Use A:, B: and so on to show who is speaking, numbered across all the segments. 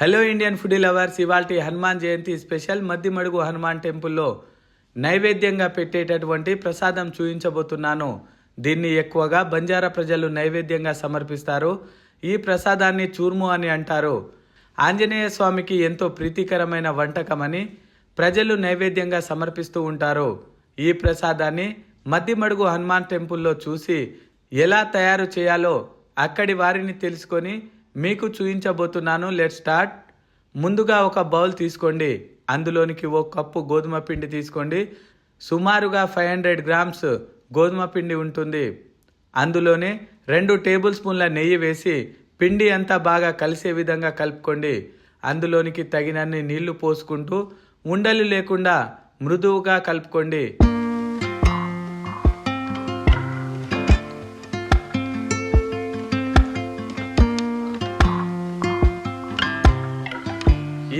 A: Hello Indian food lovers ఇవాల్టి Hanuman Jayanti special Maddimadugu Hanuman టెంపుల్లో నైవేద్యంగా పెట్టేటటువంటి ప్రసాదం చూపించబోతున్నాను దీన్ని ఎక్కువగా బంజారా ప్రజలు నైవేద్యంగా సమర్పిస్తారు. ఈ ప్రసాదాన్ని చూర్ము అని అంటారు. ఆంజనేయ స్వామికి ఎంతో ప్రీతికరమైన వంటకమని ప్రజలు నైవేద్యంగా సమర్పిస్తూ ఉంటారు. ఈ ప్రసాదాన్ని మద్దిమడుగు హనుమాన్ టెంపుల్లో చూసి ఎలా తయారు చేయాలో అక్కడి వారిని తెలుసుకొని మీకు చూపించబోతున్నాను. లెట్ స్టార్ట్ ముందుగా ఒక బౌల్ తీసుకోండి. అందులోనికి ఓ కప్పు గోధుమ పిండి తీసుకోండి. సుమారుగా ఫైవ్ హండ్రెడ్ గ్రామ్స్ గోధుమ పిండి ఉంటుంది. అందులోనే రెండు టేబుల్ స్పూన్ల నెయ్యి వేసి పిండి అంతా బాగా కలిసే విధంగా కలుపుకోండి. అందులోనికి తగినన్ని నీళ్ళు పోసుకుంటూ ఉండలు లేకుండా మృదువుగా కలుపుకోండి.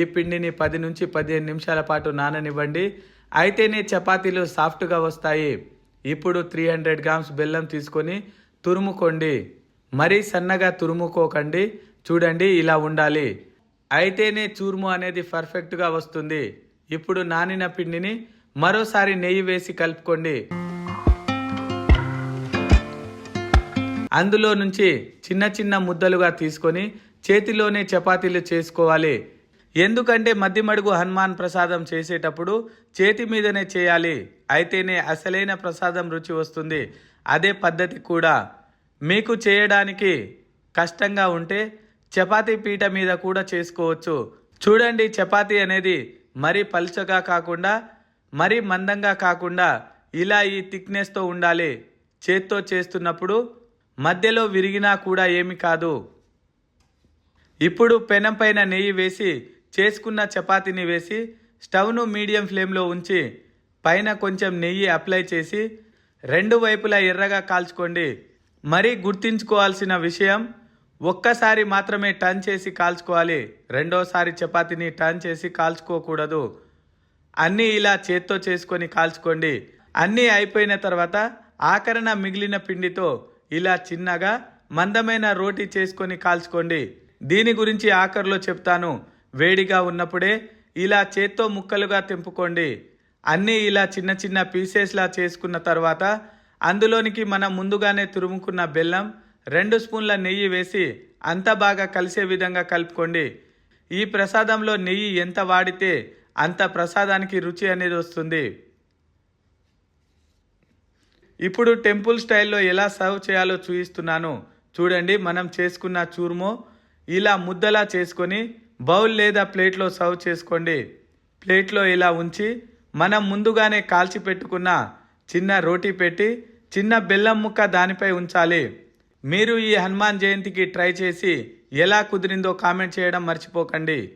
A: ఈ పిండిని పది నుంచి పదిహేను నిమిషాల పాటు నాననివ్వండి. అయితేనే చపాతీలు సాఫ్ట్గా వస్తాయి. ఇప్పుడు త్రీ హండ్రెడ్ గ్రామ్స్ బెల్లం తీసుకొని తురుముకోండి. మరీ సన్నగా తురుముకోకండి. చూడండి ఇలా ఉండాలి. అయితేనే చూర్ము అనేది పర్ఫెక్ట్గా వస్తుంది. ఇప్పుడు నానిన పిండిని మరోసారి నెయ్యి వేసి కలుపుకోండి. అందులో నుంచి చిన్న చిన్న ముద్దలుగా తీసుకొని చేతిలోనే చపాతీలు చేసుకోవాలి. ఎందుకంటే మధ్యమడుగు హనుమాన్ ప్రసాదం చేసేటప్పుడు చేతి మీదనే చేయాలి అయితేనే అసలైన ప్రసాదం రుచి వస్తుంది. అదే పద్ధతి కూడా. మీకు చేయడానికి కష్టంగా ఉంటే చపాతీ పీట మీద కూడా చేసుకోవచ్చు. చూడండి చపాతీ అనేది మరీ పలుచగా కాకుండా మరీ మందంగా కాకుండా ఇలా ఈ థిక్నెస్తో ఉండాలి. చేత్తో చేస్తున్నప్పుడు మధ్యలో విరిగినా కూడా ఏమి కాదు. ఇప్పుడు పెనం పైన నెయ్యి వేసి చేసుకున్న చపాతీని వేసి స్టవ్ను మీడియం ఫ్లేమ్లో ఉంచి పైన కొంచెం నెయ్యి అప్లై చేసి రెండు వైపులా ఎర్రగా కాల్చుకోండి. మరీ గుర్తుంచుకోవాల్సిన విషయం ఒక్కసారి మాత్రమే టర్న్ చేసి కాల్చుకోవాలి. రెండోసారి చపాతీని టర్న్ చేసి కాల్చుకోకూడదు. అన్నీ ఇలా చేత్తో చేసుకొని కాల్చుకోండి. అన్నీ అయిపోయిన తర్వాత ఆకరణ మిగిలిన పిండితో ఇలా చిన్నగా మందమైన రోటీ చేసుకొని కాల్చుకోండి. దీని గురించి ఆఖరిలో చెప్తాను. వేడిగా ఉన్నప్పుడే ఇలా చేత్తో ముక్కలుగా తెంపుకోండి. అన్నీ ఇలా చిన్న చిన్న పీసెస్లా చేసుకున్న తర్వాత అందులోనికి మనం ముందుగానే తురుముకున్న బెల్లం రెండు స్పూన్ల నెయ్యి వేసి అంత బాగా కలిసే విధంగా కలుపుకోండి. ఈ ప్రసాదంలో నెయ్యి ఎంత వాడితే అంత ప్రసాదానికి రుచి అనేది వస్తుంది. ఇప్పుడు టెంపుల్ స్టైల్లో ఎలా సర్వ్ చేయాలో చూపిస్తున్నాను. చూడండి మనం చేసుకున్న చూర్మో ఇలా ముద్దలా చేసుకొని బౌల్ లేదా ప్లేట్లో సర్వ్ చేసుకోండి. ప్లేట్లో ఇలా ఉంచి మనం ముందుగానే కాల్చి పెట్టుకున్న చిన్న రోటీ పెట్టి చిన్న బెల్లం ముక్క దానిపై ఉంచాలి. మీరు ఈ హనుమాన్ జయంతికి ట్రై చేసి ఎలా కుదిరిందో కామెంట్ చేయడం మర్చిపోకండి.